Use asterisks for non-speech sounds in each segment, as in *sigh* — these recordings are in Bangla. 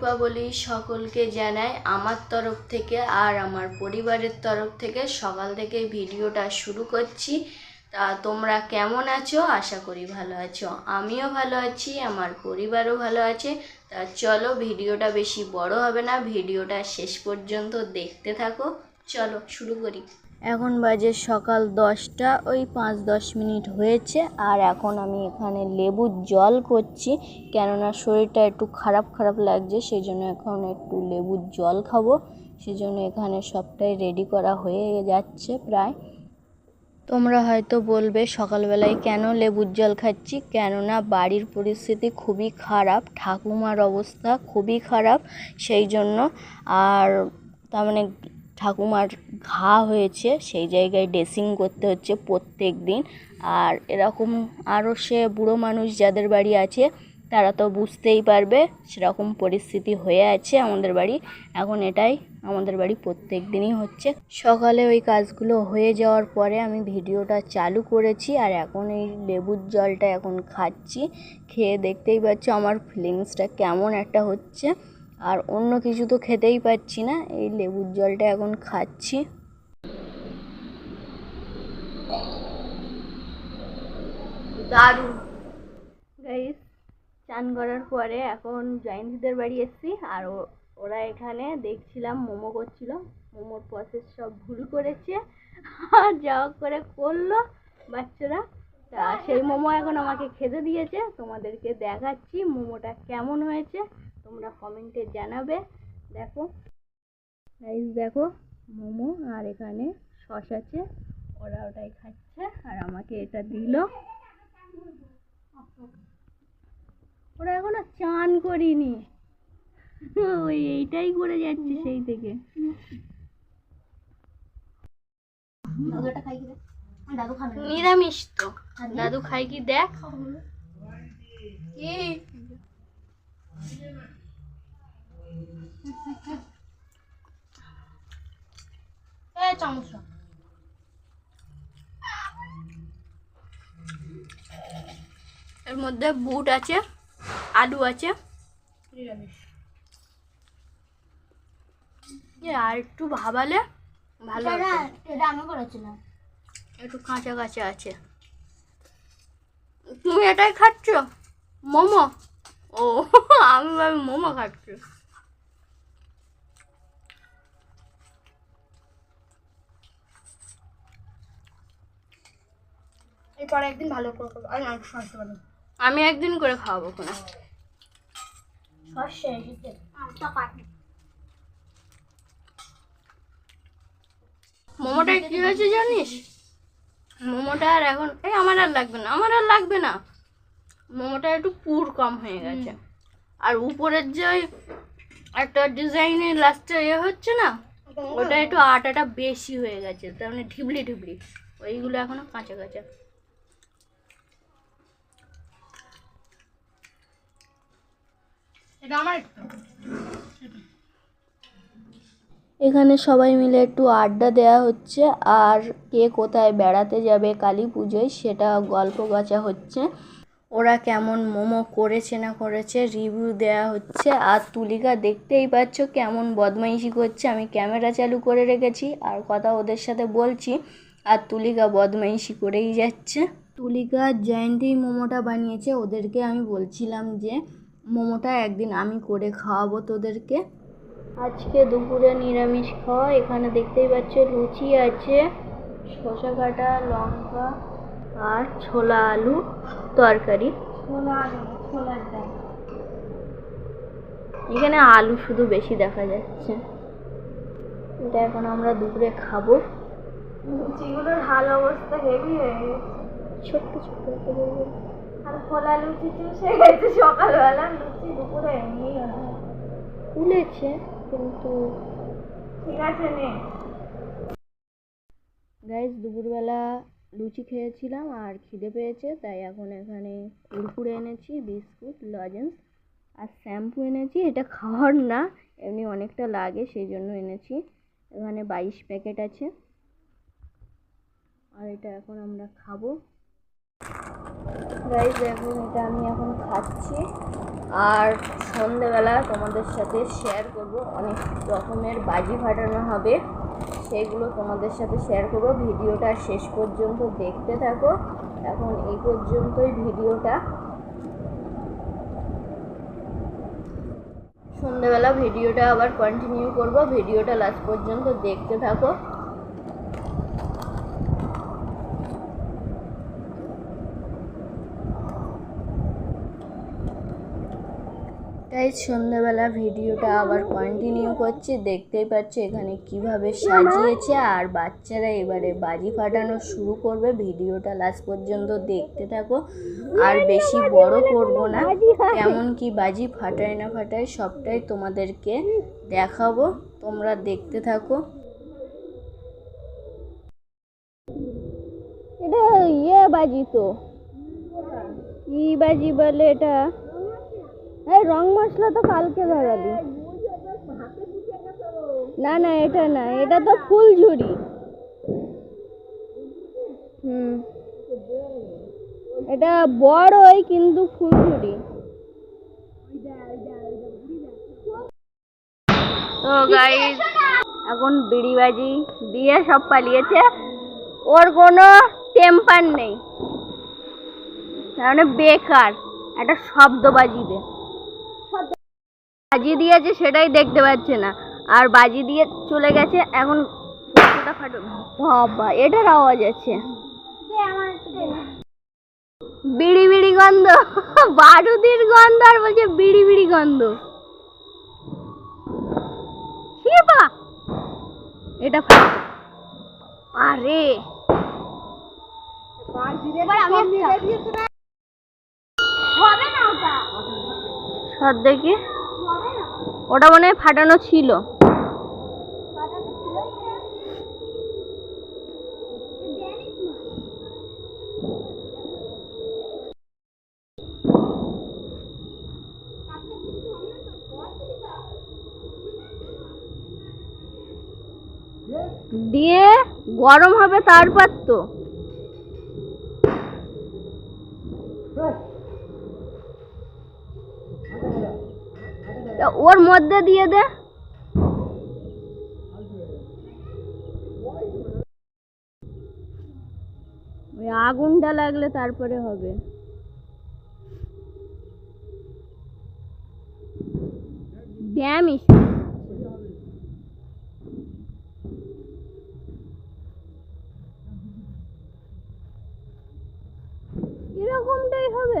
দীপাবলি সকলকে জানাই আমার তরফ থেকে আর আমার পরিবারের তরফ থেকে সকাল থেকে ভিডিওটা শুরু করছি। তা তোমরা কেমন আছো? আশা করি ভালো আছো। আমিও ভালো আছি, আমার পরিবারও ভালো আছে। তা চলো ভিডিওটা বেশি বড় হবে না, ভিডিওটা শেষ পর্যন্ত দেখতে থাকো। চলো শুরু করি। এখন বাজে সকাল দশটা, ওই পাঁচ দশ মিনিট হয়েছে, আর এখন আমি এখানে লেবুর জল করছি, কেননা শরীরটা একটু খারাপ খারাপ লাগছে সেই জন্য এখন একটু লেবুর জল খাব সেই জন্য এখানে সবটাই রেডি করা হয়ে যাচ্ছে প্রায়। তোমরা হয়তো বলবে, সকালবেলায় কেন লেবুর জল খাচ্ছি? কেননা বাড়ির পরিস্থিতি খুবই খারাপ, ঠাকুমার অবস্থা খুবই খারাপ, সেই জন্য, আর তার মানে ঠাকুমার ঘা হয়েছে, সেই জায়গায় ড্রেসিং করতে হচ্ছে প্রত্যেক দিন। আর এরকম আরও সে বুড়ো মানুষ যাদের বাড়ি আছে, তারা তো বুঝতেই পারবে সেরকম পরিস্থিতি হয়ে আছে আমাদের বাড়ি। এখন এটাই আমাদের বাড়ি প্রত্যেক দিনই হচ্ছে। সকালে ওই কাজগুলো হয়ে যাওয়ার পরে আমি ভিডিওটা চালু করেছি আর এখন এই লেবুর জলটা এখন খাচ্ছি। খেয়ে দেখতেই পাচ্ছ আমার ফিলিংসটা কেমন একটা হচ্ছে। আর অন্য কিছু তো খেতেই পাচ্ছি না। এই লেবুর জলটা এখন খাচ্ছি। দারুণ। গাইস চান করার পরে এখন জয়ন্তীদের বাড়ি এসেছি আর ওরা এখানে দেখছিলাম মোমো করছিল। মোমোর প্রসেস সব ভুল করেছে। *laughs* আর যা করে করল বাচ্চারা। তা সেই মোমো এখন আমাকে খেতে দিয়েছে। তোমাদেরকে দেখাচ্ছি মোমোটা কেমন হয়েছে। তোমরা কমেন্টে জানাবে। দেখো। গাইস দেখো, মোমো আর এখানে সস আছে। ওরা ওটাই খাচ্ছে আর আমাকে এটা দিল। ওরা এখনও চান করিনি। ওই এইটাই করে যাচ্ছে সেই থেকে। নিরামিষ তো। দাদু খাই কি দেখ। এর মধ্যে বুট আছে আলু আছে। আর একটু ভাবালে ভালো আমি করেছিলাম। একটু কাঁচা কাঁচা আছে। তুমি এটাই খাচ্ছ? মোমো? ও আমি ভাবি মোমো খাচ্ছি। এরপর একদিন ভালো করে করব আর পারব আমি একদিন করে খাওয়াবো কোনো মোমোটা কি হয়েছে জানিস? মোমোটা আর এখন এই আমার আর লাগবে না আমার আর লাগবে না। মোমোটা একটু পুর কম হয়ে গেছে। আর উপরের যে ওই একটা ডিজাইনের লাস্টে ইয়ে হচ্ছে না ওটা একটু আটাটা বেশি হয়ে গেছে তার মানে ঢিবলি ঢিবলি। ওইগুলো এখনও কাঁচা কাঁচা। এটা আমার এখানে সবাই মিলে একটু আড্ডা দেওয়া হচ্ছে। আর কে কোথায় বেড়াতে যাবে কালী পুজোয় সেটা গল্প বাঁচা হচ্ছে। ওরা কেমন মোমো করেছে না করেছে রিভিউ দেওয়া হচ্ছে। আর তুলিকা দেখতেই পাচ্ছ কেমন বদমাইশি করছে। আমি ক্যামেরা চালু করে রেখেছি, আর কথা ওদের সাথে বলছি, আর তুলিকা বদমাইশি করেই যাচ্ছে। তুলিকা জয়ন্তী মোমোটা বানিয়েছে। ওদেরকে আমি বলছিলাম যে, মোমোটা একদিন আমি করে খাওয়াবো তোদেরকে। আজকে দুপুরে নিরামিষ খাওয়া এখানে দেখতেই পাচ্ছ লুচি আছে শসা কাটা লঙ্কা আর ছোলা আলু তরকারি। ছোলা আলু ছোলার ডাল। এখানে আলু শুধু বেশি দেখা যাচ্ছে। এটা এখন আমরা দুপুরে খাব। লুচিগুলোর হাল অবস্থা হেভি হয়ে গেছে। ছোট্ট ছোট্ট আর খোলা লুচি চুষে গেছে সকালবেলা লুচি দুপুরে এমনি ফুলেছে। কিন্তু ঠিক আছে নে। গাইজ দুপুরবেলা লুচি খেয়েছিলাম আর খিদে পেয়েছে, তাই এখন এখানে কুরকুরে এনেছি, বিস্কুট, লজেন্স আর শ্যাম্পু এনেছি। এটা খাওয়ার না, এমনি অনেকটা লাগে, সেই জন্য এনেছি। এখানে বাইশ প্যাকেট আছে। আর এটা এখন আমরা খাব। গাইজ এখন এটা আমি এখন খাচ্ছি। আর সন্ধেবেলা তোমাদের সাথে শেয়ার করব। অনেক রকমের বাজি ফাটানো হবে, সেগুলো তোমাদের সাথে শেয়ার করব। ভিডিওটা শেষ পর্যন্ত দেখতে থাকো। এখন এই পর্যন্তই ভিডিওটা। সন্ধেবেলা ভিডিওটা আবার কন্টিনিউ করব। ভিডিওটা লাস্ট পর্যন্ত দেখতে থাকো। তাই সন্ধ্যাবেলা ভিডিওটা আবার কন্টিনিউ করছি। দেখতেই পাচ্ছি এখানে কীভাবে সাজিয়েছে আর বাচ্চারা এবারে বাজি ফাটানো শুরু করবে। ভিডিওটা লাস্ট পর্যন্ত দেখতে থাকো। আর বেশি বড় করব না, কেমন কি বাজি ফাটায় না ফাটায় সবটাই তোমাদেরকে দেখাবো। তোমরা দেখতে থাকো। এটা ইয়ে বাজি তো। কি বাজি বলে এটা? এই রং মশলা তো কালকে ধরালি না না এটা না এটা তো ফুলঝুরি হুম। এটা বড়ই কিন্তু ফুলঝুরি তো গাইস এখন বিড়িবাজি দিয়ে সব পালিয়েছে। ওর কোনো টেম্পার নেই। মানে বেকার। একটা শব্দ বাজি দে। বাজি দিয়েছে সেটাই দেখতে পাচ্ছে না। আর বাজি দিয়ে চলে গেছে, এখন বাবা, এটার আওয়াজ আছে। বিড়ি বিড়ি গন্ধ গন্ধ, আর বলছে বিড়ি বিড়ি গন্ধ এটা আরে। সব দেখি। ওটা মনে হয় ফাটানো ছিল। দিয়ে গরম হবে তারপর তো তা ওর মধ্যে দিয়ে দে। আগুনটা লাগলে তারপরে হবে। ড্যাম এরকমটাই হবে।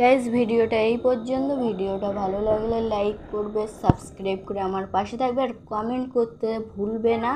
গাইজ ভিডিওটা এই পর্যন্ত। ভিডিওটা ভালো লাগলে লাইক করবে সাবস্ক্রাইব করে আমার পাশে থাকবে, আর কমেন্ট করতে ভুলবে না।